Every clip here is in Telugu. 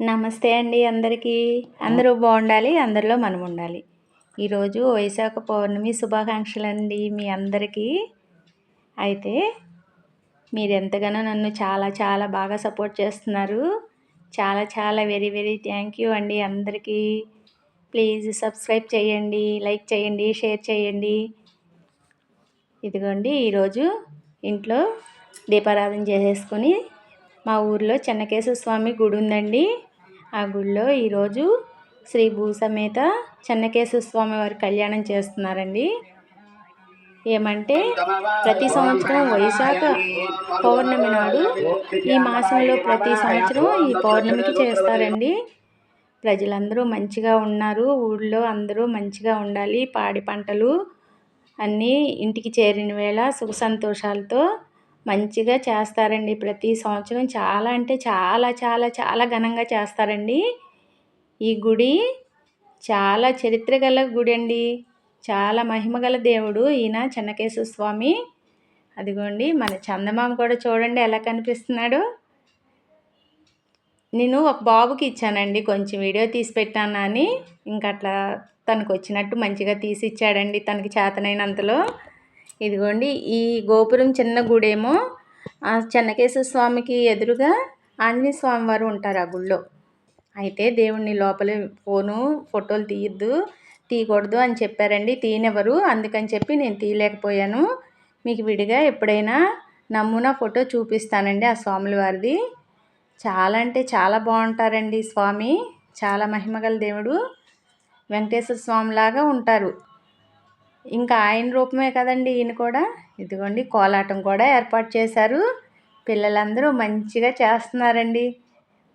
నమస్తే అండి అందరికీ. అందరూ బాగుండాలి అందరిలో మనం ఉండాలి ఈరోజు వైశాఖ పౌర్ణమి శుభాకాంక్షలు అండి మీ అందరికీ. అయితే మీరు ఎంతగానో నన్ను చాలా చాలా బాగా సపోర్ట్ చేస్తున్నారు. చాలా చాలా వెరీ వెరీ థ్యాంక్ యూ అండి అందరికీ. ప్లీజ్ సబ్స్క్రైబ్ చేయండి లైక్ చేయండి షేర్ చేయండి. ఇదిగోండి ఈరోజు ఇంట్లో దీపారాధన చేసేసుకొని మా ఊర్లో చెన్నకేశ్వర స్వామి గుడి ఉందండి. ఆ గుడిలో ఈరోజు శ్రీ భూసమేత చెన్నకేశ్వర స్వామి వారి కళ్యాణం చేస్తున్నారండి. ఏమంటే ప్రతి సంవత్సరం వైశాఖ పౌర్ణమి నాడు ఈ మాసంలో ప్రతి సంవత్సరం ఈ పౌర్ణమికి చేస్తారండి. ప్రజలందరూ మంచిగా ఉన్నారు. ఊళ్ళో అందరూ మంచిగా ఉండాలి. పాడి పంటలు అన్నీ ఇంటికి చేరిన వేళ సుఖ సంతోషాలతో మంచిగా చేస్తారండి. ప్రతి సంవత్సరం చాలా అంటే చాలా చాలా చాలా ఘనంగా చేస్తారండి. ఈ గుడి చాలా చరిత్ర గల గుడి అండి. చాలా మహిమగల దేవుడు ఈయన చెన్నకేశ్వర స్వామి. అదిగోండి మన చందమామ కూడా చూడండి ఎలా కనిపిస్తున్నాడు. నేను ఒక బాబుకి ఇచ్చానండి కొంచెం వీడియో తీసి పెట్టాను అని. ఇంక అట్లా తనకు వచ్చినట్టు మంచిగా తీసి ఇచ్చాడండి తనకి చేతనైనంతలో. ఇదిగోండి ఈ గోపురం చిన్న గుడేమో చెన్నకేశ్వర స్వామికి ఎదురుగా ఆంజనేయ స్వామి వారు ఉంటారు ఆ గుళ్ళో. అయితే దేవుణ్ణి లోపల ఫోను ఫోటోలు తీయద్దు తీయకూడదు అని చెప్పారండి. తీయనివ్వరు అందుకని చెప్పి నేను తీయలేకపోయాను. మీకు విడిగా ఎప్పుడైనా నమూనా ఫోటో చూపిస్తానండి ఆ స్వాముల వారిది. చాలా అంటే చాలా బాగుంటారండి స్వామి. చాలా మహిమగల దేవుడు. వెంకటేశ్వర స్వామిలాగా ఉంటారు. ఇంకా ఆయన రూపమే కదండి ఈయన కూడా. ఇదిగోండి కోలాటం కూడా ఏర్పాటు చేశారు. పిల్లలందరూ మంచిగా చేస్తున్నారండి.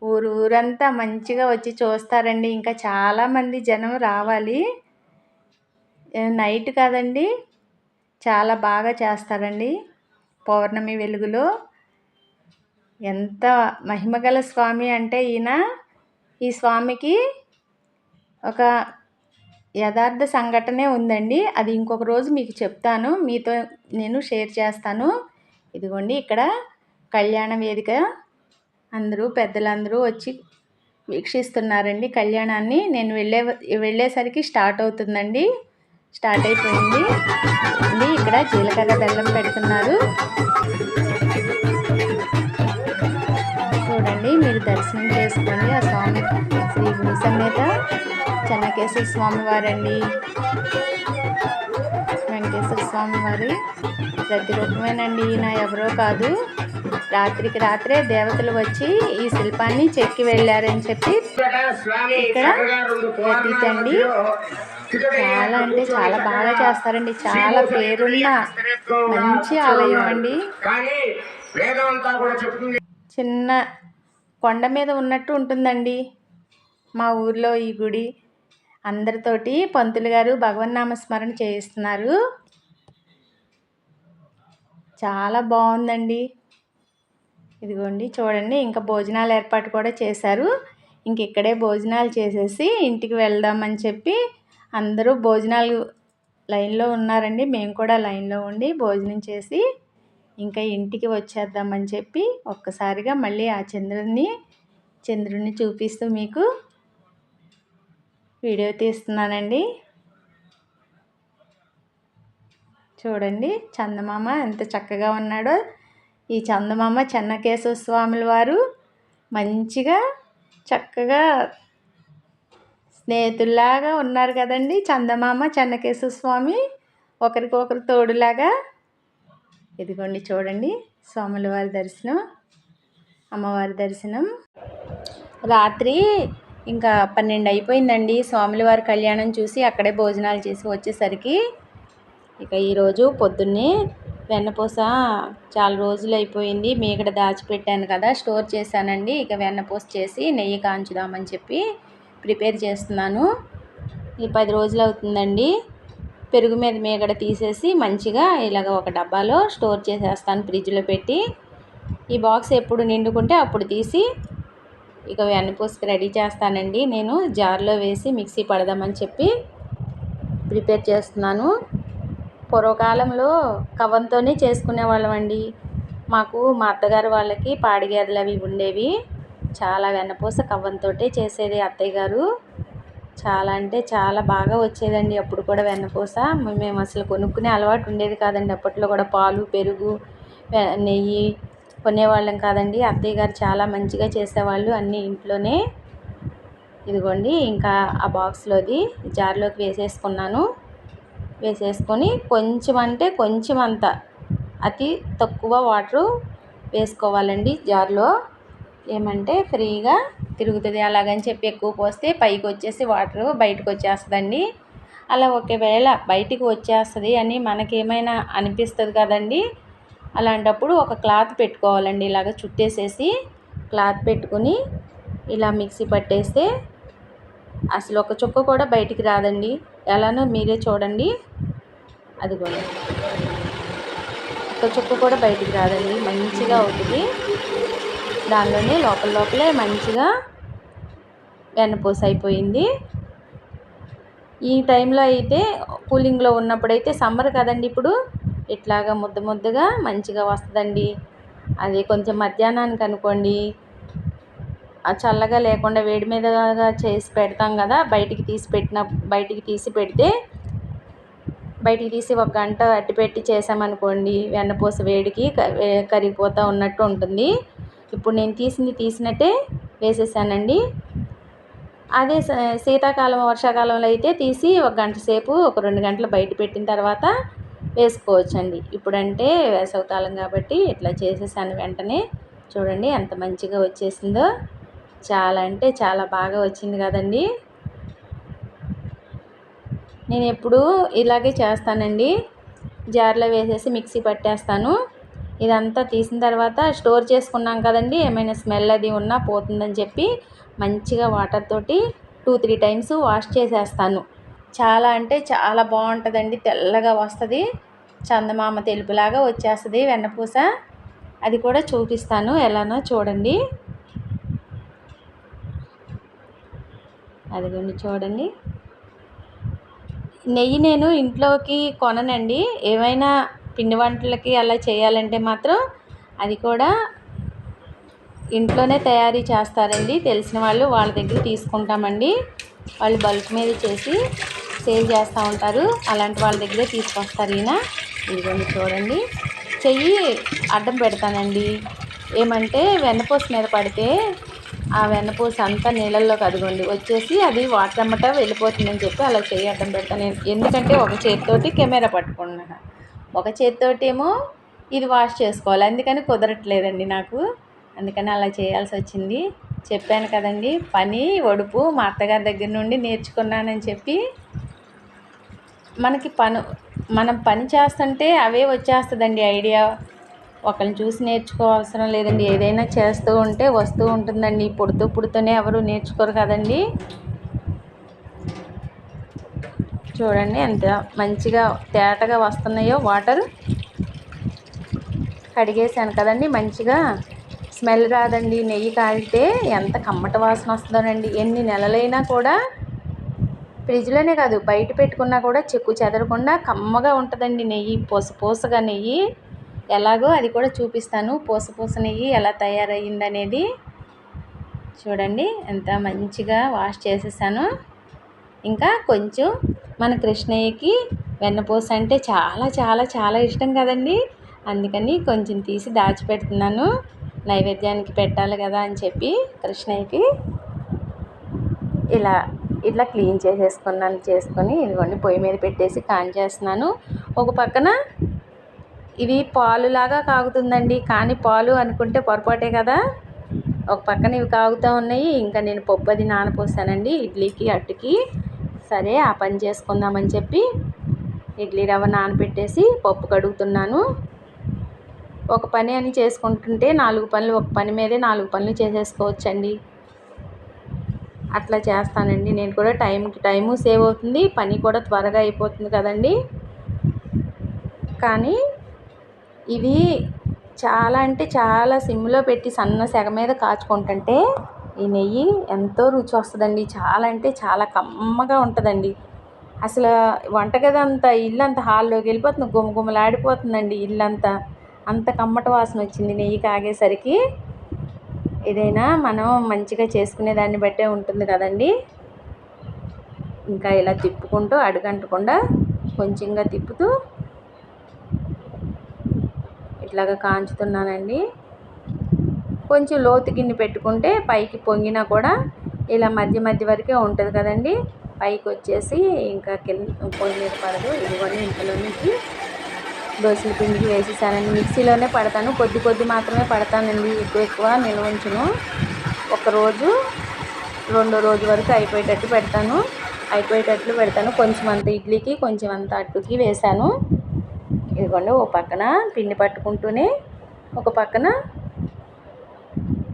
ఊరు ఊరంతా మంచిగా వచ్చి చూస్తారండి. ఇంకా చాలామంది జనం రావాలి. నైట్ కాదండి చాలా బాగా చేస్తారండి పౌర్ణమి వెలుగులో. ఎంత మహిమగల స్వామి అంటే ఈయన. ఈ స్వామికి ఒక యథార్థ సంఘటనే ఉందండి. అది ఇంకొక రోజు మీకు చెప్తాను. మీతో నేను షేర్ చేస్తాను. ఇదిగోండి ఇక్కడ కళ్యాణ వేదిక. అందరూ పెద్దలందరూ వచ్చి వీక్షిస్తున్నారండి కళ్యాణాన్ని. నేను వెళ్ళే వెళ్ళేసరికి స్టార్ట్ అవుతుందండి. స్టార్ట్ అయిపోయింది. ఇక్కడ జీలకర్ర బెల్లం పెడుతున్నారు. చూడండి మీరు దర్శనం చేసుకోండి ఆ స్వామి శ్రీ భూసమేత చెన్నకేశ్వర స్వామి వారండి. వెంకటేశ్వర స్వామి వారి. ప్రతిరూపమేనండి. ఈయన ఎవరో కాదు. రాత్రికి రాత్రే దేవతలు వచ్చి ఈ శిల్పాన్ని చెక్కి వెళ్ళారని చెప్పి ఇక్కడ ప్రతీతండి. చాలా అంటే చాలా బాగా చేస్తారండి. చాలా పేరున్న మంచి ఆలయం అండి. చిన్న కొండ మీద ఉన్నట్టు ఉంటుందండి మా ఊర్లో ఈ గుడి. అందరితోటి పంతులు గారు భగవన్నామస్మరణ చేయిస్తున్నారు. చాలా బాగుందండి. ఇదిగోండి చూడండి ఇంకా భోజనాలు ఏర్పాటు కూడా చేశారు. ఇంక ఇక్కడే భోజనాలు చేసేసి ఇంటికి వెళ్దామని చెప్పి అందరూ భోజనాలు లైన్లో ఉన్నారండి. మేము కూడా లైన్లో ఉండి భోజనం చేసి ఇంకా ఇంటికి వచ్చేద్దామని చెప్పి ఒక్కసారిగా మళ్ళీ ఆ చంద్రుడిని చంద్రుడిని చూపిస్తూ మీకు వీడియో తీస్తున్నానండి. చూడండి చందమామ ఎంత చక్కగా ఉన్నాడో. ఈ చందమామ చెన్నకేశవ స్వాముల వారు మంచిగా చక్కగా స్నేహితుల్లాగా ఉన్నారు కదండి. చందమామ చెన్నకేశవ స్వామి ఒకరికొకరు తోడులాగా. ఇదిగోండి చూడండి స్వాముల వారి దర్శనం అమ్మవారి దర్శనం. రాత్రి ఇంకా పన్నెండు అయిపోయిందండి. స్వామివారి కళ్యాణం చూసి అక్కడే భోజనాలు చేసి వచ్చేసరికి ఇక ఈరోజు పొద్దున్నే వెన్నపూస చాలా రోజులు అయిపోయింది. మీగడ దాచిపెట్టాను కదా స్టోర్ చేశానండి. ఇక వెన్నపూస చేసి నెయ్యి కాంచుదామని చెప్పి ప్రిపేర్ చేస్తున్నాను. ఈ పది రోజులు అవుతుందండి. పెరుగు మీద మీగడ తీసేసి మంచిగా ఇలాగ ఒక డబ్బాలో స్టోర్ చేసేస్తాను ఫ్రిడ్జ్లో పెట్టి. ఈ బాక్స్ ఎప్పుడు నిండుకుంటే అప్పుడు తీసి ఇక వెన్నపూసకి రెడీ చేస్తానండి. నేను జార్లో వేసి మిక్సీ పడదామని చెప్పి ప్రిపేర్ చేస్తున్నాను. పూర్వకాలంలో కవ్వంతోనే చేసుకునేవాళ్ళం అండి. మాకు మా అత్తగారు వాళ్ళకి పాడి గేదెలు అవి ఉండేవి. చాలా వెన్నపూస కవ్వంతో చేసేది అత్తయ్య గారు. చాలా అంటే చాలా బాగా వచ్చేదండి అప్పుడు కూడా వెన్నపూస. మేము అసలు కొనుక్కునే అలవాటు ఉండేది కాదండి. అప్పట్లో కూడా పాలు పెరుగు నెయ్యి కొనేవాళ్ళం కాదండి. అత్తయ్య గారు చాలా మంచిగా చేసేవాళ్ళు అన్నీ ఇంట్లోనే. ఇదిగోండి ఇంకా ఆ బాక్స్లోది జార్లోకి వేసేసుకున్నాను. వేసేసుకొని కొంచెం అంటే కొంచెం అంత అతి తక్కువ వాటరు వేసుకోవాలండి జార్లో. ఏమంటే ఫ్రీగా తిరుగుతుంది. అలాగని చెప్పి ఎక్కువ పోస్తే పైకి వచ్చేసి వాటర్ బయటకు వచ్చేస్తుందండి అలా ఒకవేళ బయటికి వచ్చేస్తుంది అని మనకేమైనా అనిపిస్తుంది కదండి. అలాంటప్పుడు ఒక క్లాత్ పెట్టుకోవాలండి. ఇలాగ చుట్టేసేసి క్లాత్ పెట్టుకుని ఇలా మిక్సీ పట్టేస్తే అసలు ఒక చుక్క కూడా బయటికి రాదండి. ఎలానో మీరే చూడండి. అది కూడా ఒక చుక్క కూడా బయటికి రాదండి. మంచిగా అవుతుంది. దానిలోనే లోపల లోపలే మంచిగా వెన్నపూస అయిపోయింది ఈ టైంలో అయితే కూలింగ్లో ఉన్నప్పుడైతే సమ్మర్ కదండి ఇప్పుడు. ఇట్లాగా ముద్ద ముద్దగా మంచిగా వస్తుందండి. అది కొంచెం మధ్యాహ్నానికి అనుకోండి. చల్లగా లేకుండా వేడి మీదగా చేసి పెడతాం కదా బయటికి తీసి పెట్టిన బయటికి తీసి పెడితే బయటికి తీసి ఒక గంట అట్టి పెట్టి చేసామనుకోండి వెన్నపూస వేడికి కరిగిపోతూ ఉన్నట్టు ఉంటుంది. ఇప్పుడు నేను తీసింది తీసినట్టే వేసేసానండి. అదే శీతాకాలం వర్షాకాలంలో అయితే తీసి ఒక గంట సేపు ఒక రెండు గంటలు బయట పెట్టిన తర్వాత వేసుకోవచ్చండి. ఇప్పుడంటే వేసవకాలం కాబట్టి ఇట్లా చేసేసాను వెంటనే. చూడండి ఎంత మంచిగా వచ్చేసిందో. చాలా అంటే చాలా బాగా వచ్చింది కదండి. నేను ఎప్పుడు ఇలాగే చేస్తానండి. జార్లో వేసేసి మిక్సీ పట్టేస్తాను. ఇదంతా తీసిన తర్వాత స్టోర్ చేసుకున్నాం కదండి. ఏమైనా స్మెల్ అది ఉన్నా పోతుందని చెప్పి మంచిగా వాటర్ తోటి టూ త్రీ టైమ్స్ వాష్ చేసేస్తాను. చాలా అంటే చాలా బాగుంటుందండి. తెల్లగా వస్తుంది. చందమామ తెలుపులాగా వచ్చేస్తుంది వెన్నపూస. అది కూడా చూపిస్తాను ఎలానో చూడండి. అదిగోండి చూడండి. నెయ్యి నేను ఇంట్లోకి కొననండి. ఏమైనా పిండి వంటలకి అలా చేయాలంటే మాత్రం అది కూడా ఇంట్లోనే తయారీ చేస్తారండి. తెలిసిన వాళ్ళు వాళ్ళ దగ్గర తీసుకుంటామండి. వాళ్ళు బల్క్ మీద చేసి సేల్ చేస్తూ ఉంటారు. అలాంటి వాళ్ళ దగ్గరే తీసుకొస్తారు ఈయన. ఇదిగోండి చూడండి. చెయ్యి అడ్డం పెడతానండి. ఏమంటే వెన్నపూస మీద పడితే ఆ వెన్నపూస అంతా నీళ్ళల్లో కదగండి వచ్చేసి అది వాటర్ అమ్మట వెళ్ళిపోతుందని చెప్పి అలా చెయ్యి అడ్డం పెడతాను. ఎందుకంటే ఒక చేతితోటి కెమెరా పట్టుకున్నాను ఒక చేతితోటి ఏమో ఇది వాష్ చేసుకోవాలి. అందుకని కుదరట్లేదండి నాకు. అందుకని అలా చేయాల్సి వచ్చింది. చెప్పాను కదండి పని ఒడుపు మా అత్తగారి దగ్గర నుండి నేర్చుకున్నానని చెప్పి మనకి పను మనం పని చేస్తుంటే అవే వచ్చేస్తుందండి ఐడియా. ఒకరిని చూసి నేర్చుకోవాల్సిన లేదండి ఏదైనా చేస్తూ ఉంటే వస్తూ ఉంటుందండి పుడుతూ పుడుతూనే ఎవరు నేర్చుకోరు కదండి. చూడండి ఎంత మంచిగా తేటగా వస్తున్నాయో వాటర్. కడిగేసాను కదండి మంచిగా. స్మెల్ రాదండి నెయ్యి కాగితే ఎంత కమ్మట వాసన వస్తుందోనండి. ఎన్ని నెలలైనా కూడా ఫ్రిడ్జ్లోనే కాదు బయట పెట్టుకున్నా కూడా చెక్కు చెదరకుండా కమ్మగా ఉంటుందండి నెయ్యి. పూస పూసగా నెయ్యి. ఎలాగో అది కూడా చూపిస్తాను. పూస పూస నెయ్యి ఎలా తయారయ్యిందనేది. చూడండి ఎంత మంచిగా వాష్ చేసేసాను. ఇంకా కొంచెం మన కృష్ణయ్యకి వెన్నపూస అంటే చాలా చాలా చాలా ఇష్టం కదండి. అందుకని కొంచెం తీసి దాచిపెడుతున్నాను. నైవేద్యానికి పెట్టాలి కదా అని చెప్పి కృష్ణయ్యకి ఇలా ఇట్లా క్లీన్ చేసేసుకున్నాను చేసుకొని ఇదిగోండి పొయ్యి మీద పెట్టేసి కాన్ చేస్తున్నాను. ఒక పక్కన ఇది పాలులాగా కాగుతుందండి కానీ పాలు అనుకుంటే పొరపాటే కదా. ఒక పక్కన ఇవి కాగుతూ ఉన్నాయి ఇంకా నేను పప్పు అది నానపోసానండి ఇడ్లీకి అట్టుకి. సరే ఆ పని చేసుకుందామని చెప్పి ఇడ్లీ రవ్వ నానబెట్టేసి పప్పు కడుగుతున్నాను. ఒక పని అని చేసుకుంటుంటే నాలుగు పనులు ఒక పని మీదే నాలుగు పనులు చేసేసుకోవచ్చండి. అట్లా చేస్తానండి. నేను కూడా టైంకి టైము సేవ్ అవుతుంది పని కూడా త్వరగా అయిపోతుంది కదండి. కానీ ఇవి చాలా అంటే చాలా సిమ్లో పెట్టి సన్న సెగ మీద కాచుకుంటుంటే ఈ నెయ్యి ఎంతో రుచి వస్తుందండి. చాలా అంటే చాలా కమ్మగా ఉంటుందండి. అసలు వంటగది అంతా ఇల్లు అంత హాల్లోకి వెళ్ళిపోతుంది గుమగుమలాడిపోతుందండి ఇల్లంతా. అంత కమ్మట వాసన వచ్చింది నెయ్యి కాగేసరికి. ఏదైనా మనం మంచిగా చేసుకునే దాన్ని బట్టే ఉంటుంది కదండి. ఇంకా ఇలా తిప్పుకుంటూ అడుగంటకుండా కొంచెంగా తిప్పుతూ ఇట్లాగా కాంచుతున్నానండి. కొంచెం లోతు గిన్నె పెట్టుకుంటే పైకి పొంగినా కూడా ఇలా మధ్య మధ్య వరకే ఉంటుంది కదండి. పైకి వచ్చేసి ఇంకా కింద పొయ్యి మీద పడదు ఇంట్లో నుంచి దోశల పిండికి వేసేసానండి. మిక్సీలోనే పడతాను. కొద్ది కొద్ది మాత్రమే పడతానండి. ఎక్కువ ఎక్కువ నిల్వ ఉంచును. ఒకరోజు రెండో రోజు వరకు అయిపోయేటట్టు పెడతాను. అయిపోయేటట్లు పెడతాను. కొంచెం అంత ఇడ్లీకి కొంచెం అంత అట్టుకి వేసాను. ఇదిగోండి ఓ పక్కన పిండి పట్టుకుంటూనే ఒక పక్కన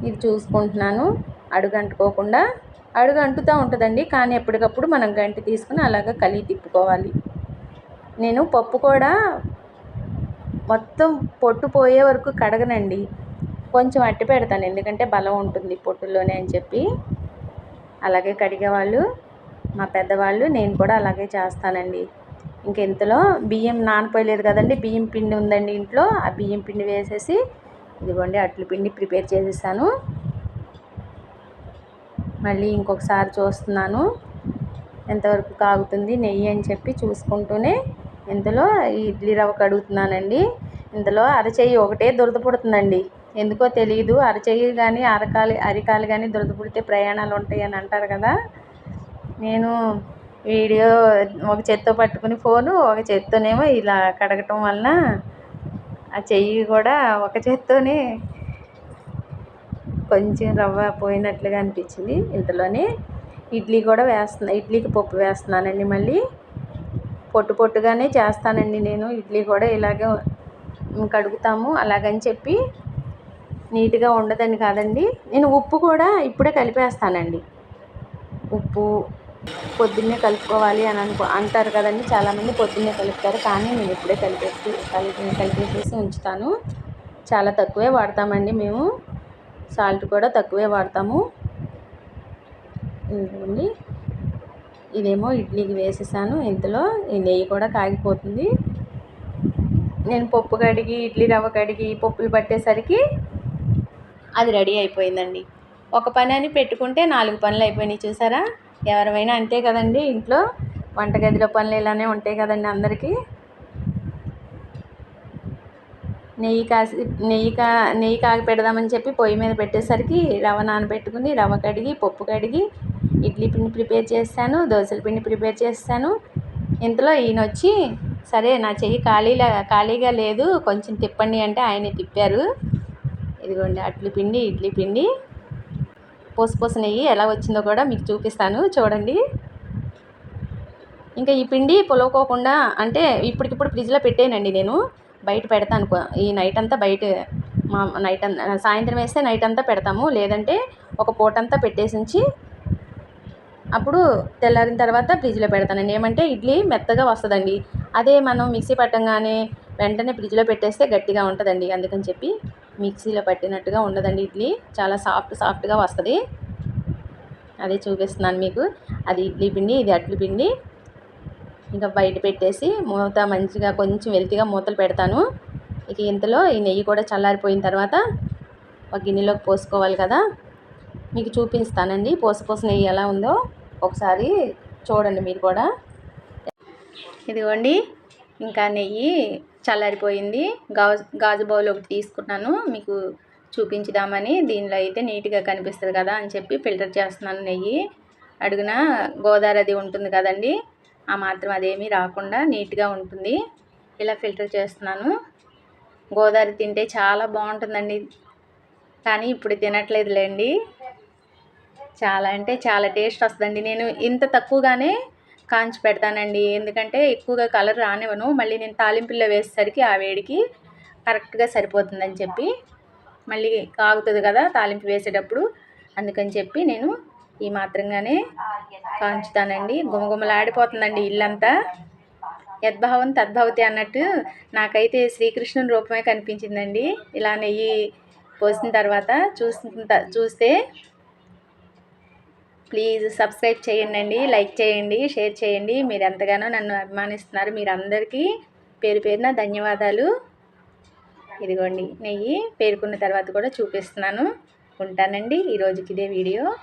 ఇది చూసుకుంటున్నాను. అడుగు అంటుకోకుండా అడుగు అంటుతూ ఉంటుందండి. కానీ ఎప్పటికప్పుడు మనం గంటి తీసుకుని అలాగ కలిగి తిప్పుకోవాలి. నేను పప్పు కూడా మొత్తం పొట్టు పోయే వరకు కడగనండి. కొంచెం అట్టి పెడతాను ఎందుకంటే బలం ఉంటుంది పొట్టులోనే అని చెప్పి. అలాగే కడిగేవాళ్ళు మా పెద్దవాళ్ళు నేను కూడా అలాగే చేస్తానండి. ఇంక ఇంతలో బియ్యం నానిపోయలేదు కదండి బియ్యం పిండి ఉందండి ఇంట్లో ఆ బియ్యం పిండి వేసేసి ఇదిగోండి అట్లు పిండి ప్రిపేర్ చేసేసాను. మళ్ళీ ఇంకొకసారి చూస్తున్నాను ఎంతవరకు కాగుతుంది నెయ్యి అని చెప్పి చూసుకుంటూనే ఇందులో ఇడ్లీ రవ్వ కడుగుతున్నానండి. ఇందులో అరచేయి ఒకటే దురద పుడుతుందండి. ఎందుకో తెలియదు అరచేయి కానీ అరకాలి అరికాలు కానీ దురద పుడితే ప్రయాణాలు ఉంటాయి అని అంటారు కదా. నేను వీడియో ఒక చేత్తో పట్టుకుని ఫోను ఒక చేత్తోనేమో ఇలా కడగటం వలన ఆ చెయ్యి కూడా ఒక చేత్తోనే కొంచెం రవ్వ పోయినట్లుగా అనిపించింది. ఇంతలోనే ఇడ్లీ కూడా వేస్తున్నా ఇడ్లీకి పప్పు వేస్తున్నానండి మళ్ళీ. పొట్టు పొట్టుగానే చేస్తానండి నేను. ఇడ్లీ కూడా ఇలాగే కడుగుతాము. అలాగని చెప్పి నీట్గా ఉండదని కాదండి. నేను ఉప్పు కూడా ఇప్పుడే కలిపేస్తానండి. ఉప్పు పొద్దున్నే కలుపుకోవాలి అని అనుకో అంటారు కదండి. చాలామంది పొద్దున్నే కలుపుతారు. కానీ నేను ఇప్పుడే కలిపేసి కలిపి కలిపేసేసి ఉంచుతాను. చాలా తక్కువే వాడతామండి మేము. సాల్ట్ కూడా తక్కువే వాడతాము. ఇదిగోండి. ఇదేమో ఇడ్లీకి వేసేసాను. ఇంతలో ఈ నెయ్యి కూడా కాగిపోతుంది. నేను పప్పు కడిగి ఇడ్లీ రవ్వ కడిగి పప్పులు పట్టేసరికి అది రెడీ అయిపోయిందండి. ఒక పని అని పెట్టుకుంటే నాలుగు పనులు అయిపోయినాయి చూసారా? ఎవరైనా అంతే కదండి ఇంట్లో. వంటగదిలో పనులు ఇలానే ఉంటాయి కదండి అందరికీ. నెయ్యి కాసి నెయ్యి కా నెయ్యి కాగి పెడదామని చెప్పి పొయ్యి మీద పెట్టేసరికి రవ్వ నానబెట్టుకుని రవ్వ కడిగి పప్పు కడిగి ఇడ్లీ పిండి ప్రిపేర్ చేస్తాను దోశల పిండి ప్రిపేర్ చేస్తాను. ఇంతలో ఈయన వచ్చి సరే నా చెయ్యి ఖాళీలా ఖాళీగా లేదు కొంచెం తిప్పండి అంటే ఆయన తిప్పారు. ఇదిగోండి అట్ల పిండి ఇడ్లీ పిండి. పోసి నెయ్యి ఎలా వచ్చిందో కూడా మీకు చూపిస్తాను చూడండి. ఇంకా ఈ పిండి పొలవకోకుండా అంటే ఇప్పటికిప్పుడు ఫ్రిడ్జ్లో పెట్టానండి నేను. బయట పెడతాను ఈ నైట్ అంతా బయట మా నైట్ అంతా సాయంత్రం వేస్తే నైట్ అంతా పెడతాము. లేదంటే ఒక పూట అంతా పెట్టేసి అప్పుడు తెల్లారిన తర్వాత ఫ్రిడ్జ్లో పెడతానండి ఏమంటే ఇడ్లీ మెత్తగా వస్తుందండి. అదే మనం మిక్సీ పట్టంగానే వెంటనే ఫ్రిడ్జ్లో పెట్టేస్తే గట్టిగా ఉంటుందండి. అందుకని చెప్పి మిక్సీలో పట్టినట్టుగా ఉండదండి ఇడ్లీ. చాలా సాఫ్ట్ సాఫ్ట్గా వస్తుంది. అదే చూపిస్తున్నాను మీకు. అది ఇడ్లీ పిండి ఇది అట్లు పిండి. ఇంకా బయట పెట్టేసి మూత మంచిగా కొంచెం వెల్తీగా మూతలు పెడతాను. ఇక ఇంతలో ఈ నెయ్యి కూడా చల్లారిపోయిన తర్వాత ఒక గిన్నెలోకి పోసుకోవాలి కదా. మీకు చూపిస్తానండి పోసపోస నెయ్యి ఎలా ఉందో. ఒకసారి చూడండి మీరు కూడా. ఇదిగోండి ఇంకా నెయ్యి చల్లారిపోయింది. గాజు గాజు బౌల్ ఒకటి తీసుకున్నాను. మీకు చూపించుదామని. దీనిలో అయితే నీట్గా కనిపిస్తుంది కదా అని చెప్పి ఫిల్టర్ చేస్తున్నాను నెయ్యి. అడుగున గోదావరి అది ఉంటుంది కదండి. ఆ మాత్రం అదేమీ రాకుండా నీట్గా ఉంటుంది. ఇలా ఫిల్టర్ చేస్తున్నాను. గోదావరి తింటే చాలా బాగుంటుందండి. కానీ ఇప్పుడు తినట్లేదులేండి. చాలా అంటే చాలా టేస్ట్ వస్తుందండి. నేను ఇంత తక్కువగానే కాంచి పెడతానండి. ఎందుకంటే ఎక్కువగా కలర్ రానివ్వను. మళ్ళీ నేను తాలింపుల్లో వేసేసరికి ఆ వేడికి కరెక్ట్గా సరిపోతుందని చెప్పి మళ్ళీ కాగుతుంది కదా తాలింపు వేసేటప్పుడు. అందుకని చెప్పి నేను ఈ మాత్రంగానే కాంచుతానండి. గుమగుమలాడిపోతుందండి ఇల్లంతా. యద్భావం తద్భవతి అన్నట్టు నాకైతే శ్రీకృష్ణుని రూపమే కనిపించిందండి. ఇలా నెయ్యి పోసిన తర్వాత చూసిన చూస్తే ప్లీజ్ సబ్స్క్రైబ్ చేయండి లైక్ చేయండి షేర్ చేయండి. మీరు ఎంతగానో నన్ను అభిమానిస్తున్నారు. మీరు అందరికీ పేరు పేరున ధన్యవాదాలు. ఇదిగోండి నెయ్యి పేర్కొన్న తర్వాత కూడా చూపిస్తున్నాను. ఉంటానండి. ఈరోజుకి ఇదే వీడియో.